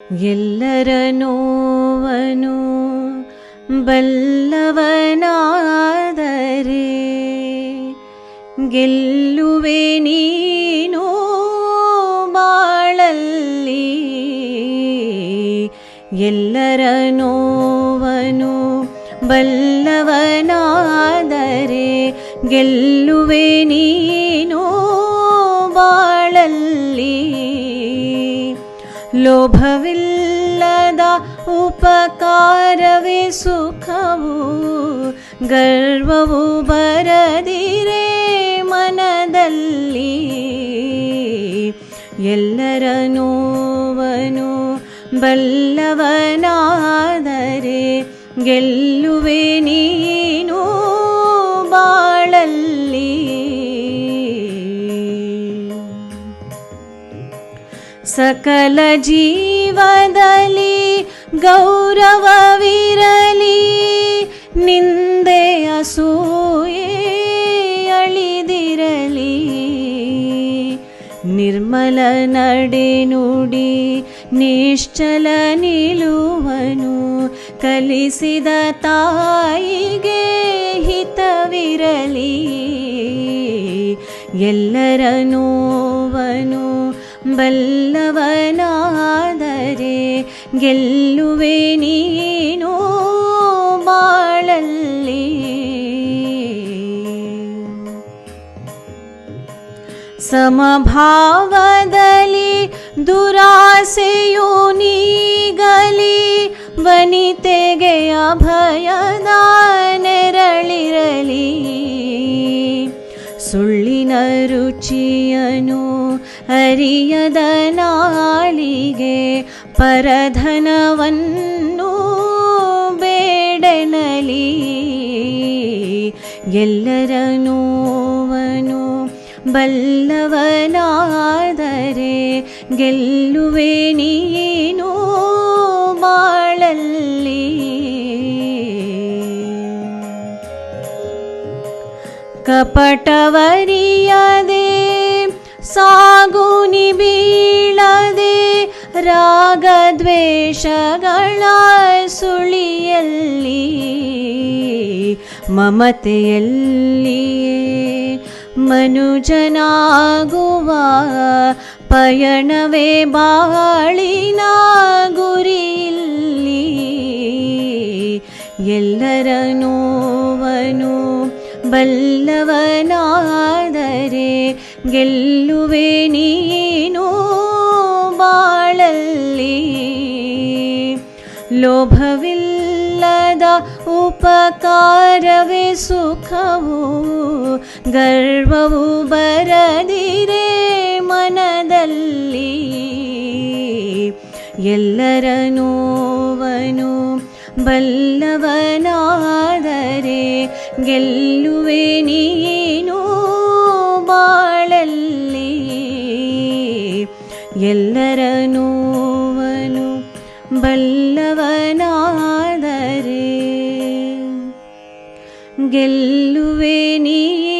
ಎಲ್ಲರ ನೋವನು ಬಲ್ಲವನಾದರೆ ಗೆಲ್ಲುವೆ ನೀನು ಬಾಳಲ್ಲಿ ಎಲ್ಲರ ನೋವನು ಬಲ್ಲವನಾದರೆ ಗೆಲ್ಲುವೆ ನೀನು ಬಾಳಲ್ಲಿ ಲೋಭವಿಲ್ಲದ ಉಪಕಾರವೇ ಸುಖವು ಗರ್ವವು ಬರದಿರೆ ಮನದಲ್ಲಿ. ಎಲ್ಲರ ನೋವನು ಬಲ್ಲವನಾದರೆ ಗೆಲ್ಲುವೆ ನೀನು. ಸಕಲ ಜೀವದಲ್ಲಿ ಗೌರವವಿರಲಿ. ನಿಂದೆ ಸೂಯೆ ಅಳಿದಿರಲಿ. ನಿರ್ಮಲ ನಡೆ ನುಡಿ ನಿಶ್ಚಲ ನಿಲುವನು. ಕಲಿಸಿದ ತಾಯಿಗೆ ಹಿತವಿರಲಿ. ಎಲ್ಲರ ನೋವನು ಬಲ್ಲವನಾದರೆ ಗೆಲ್ಲುವೆ ನೀನು ಬಾಳಲ್ಲಿ ಸಮಭಾವದಲ್ಲಿ ದುರಾಸೆಯು ನೀಗಲಿ ವನಿತೆಗೆ ಅಭಯದ ಸುಳ್ಳಿನ ರುಚಿಯನು ಅರಿಯದ ನಾಳಿಗೆ ಪರಧನವನ್ನು ಬೇಡನಲಿ. ಎಲ್ಲರ ನೋವನು ಬಲ್ಲವನಾದರೆ ಗೆಲ್ಲುವೆ ನೀನು ಕಪಟವರಿಯದೆ ಸಾಗುನಿ ಬೀಳದೆ ರಾಗದ್ವೇಷಗಳ ಸುಳಿಯಲ್ಲಿ ಮಮತೆಯಲ್ಲಿಯೇ ಮನುಜನಾಗುವ ಪಯಣವೇ ಬಾಳಿನ ಗುರಿಯಲ್ಲಿ ಎಲ್ಲರ ನೋವನು ಬಲ್ಲವನಾದರೆ ಗೆಲ್ಲುವೆ ನೀನು ಬಾಳಲ್ಲಿ. ಲೋಭವಿಲ್ಲದ ಉಪಕಾರವೇ ಸುಖವು ಗರ್ವವು ಬರದಿರೆ ಮನದಲ್ಲಿ. ಎಲ್ಲರ ನೋವನು ಬಲ್ಲವನಾದರೆ ಗೆಲ್ಲುವೆ ನೀನು ಬಾಳಲ್ಲಿ. ಎಲ್ಲರ ನೋವನು ಬಲ್ಲವನಾದರೆ. ಗೆಲ್ಲುವೆ ನೀನು